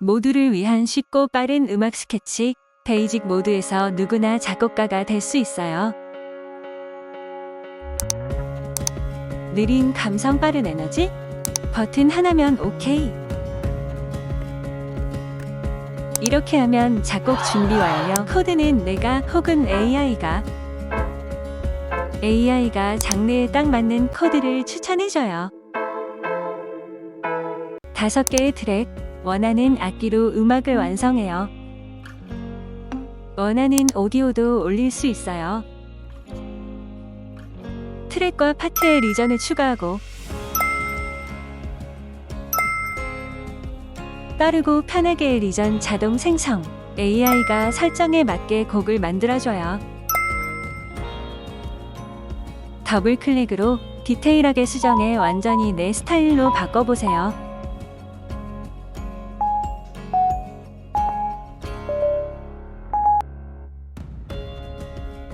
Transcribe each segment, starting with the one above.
모두를 위한 쉽고 빠른 음악 스케치, 베이직 모드에서 누구나 작곡가가 될 수 있어요. 느린 감성 빠른 에너지? 버튼 하나면 오케이. 이렇게 하면 작곡 준비 완료. 코드는 내가 혹은 AI가 AI가 장르에 딱 맞는 코드를 추천해줘요. 다섯 개의 트랙, 원하는 악기로 음악을 완성해요. 원하는 오디오도 올릴 수 있어요. 트랙과 파트의 리전을 추가하고 빠르고 편하게 리전 자동 생성 AI가 설정에 맞게 곡을 만들어줘요. 더블 클릭으로 디테일하게 수정해 완전히 내 스타일로 바꿔보세요.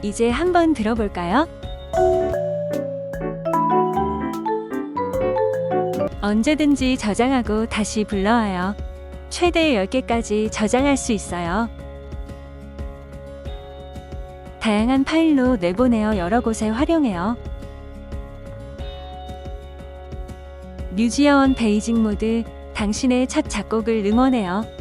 이제 한번 들어볼까요? 언제든지 저장하고 다시 불러와요. 최대 10개까지 저장할 수 있어요. 다양한 파일로 내보내어 여러 곳에 활용해요. 뮤지어원 베이징 모드 당신의 첫 작곡을 응원해요.